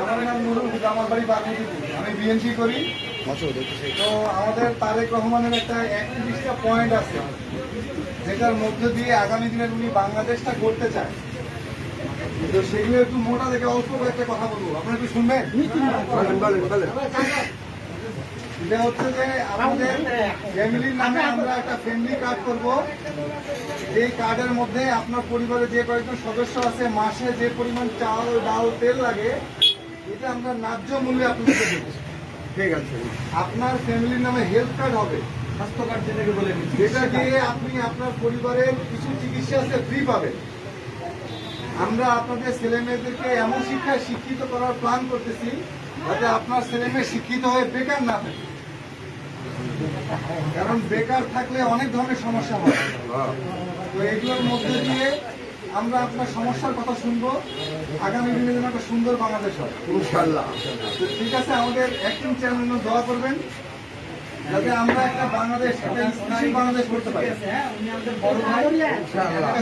আমার নাম নুরুল আমার বাড়ি আমি বিএনপি করি। তো আমাদের তারেক রহমানের একটা একত্রিশটা পয়েন্ট আছে যেটার মধ্য দিয়ে আগামী দিনের উনি বাংলাদেশটা করতে চায়। তো সেগুলো একটু মোটা দেখে অল্প করে একটা কথা বলব। আপনারা একটু শুনবেন? এটা হচ্ছে যে আমাদের ফ্যামিলির নামে আমরা একটা ফ্যামিলি কার্ড করব। এই কার্ডের মধ্যে আপনার পরিবারে যে কয়েকজন সদস্য আছে মাসে যে পরিমাণ চাল ডাল তেল লাগে এটা আমরা ন্যায্য মূল্যে আপনাকে দেবো ঠিক আছে। আপনার ফ্যামিলির নামে হেলথ কার্ড হবে। স্বাস্থ্য কার্ড যেটাকে বলে যেটা দিয়ে আপনি আপনার পরিবারের কিছু চিকিৎসা আছে ফ্রি পাবেন। আমরা আপনাদের ছেলে মেয়েদেরকে এমন শিক্ষায় শিক্ষিত করার প্ল্যান করতেছি যাতে আপনার ছেলে মেয়ে শিক্ষিত হয়ে বেকার না থাকে। কারণ বেকার থাকলে অনেক ধরনের সমস্যা হয়। তো এগুলোর মধ্যে দিয়ে আমরা আপনার সমস্যার কথা শুনব। আগামী দিনে যেন একটা সুন্দর বাংলাদেশ হয়। ইনশাল্লাহ তো ঠিক আছে আমাদের অ্যাক্টিং চ্যানেল দোয়া করবেন। যাতে আমরা একটা বাংলাদেশ একটা বাংলাদেশ করতে পারি। ইনশাল্লাহ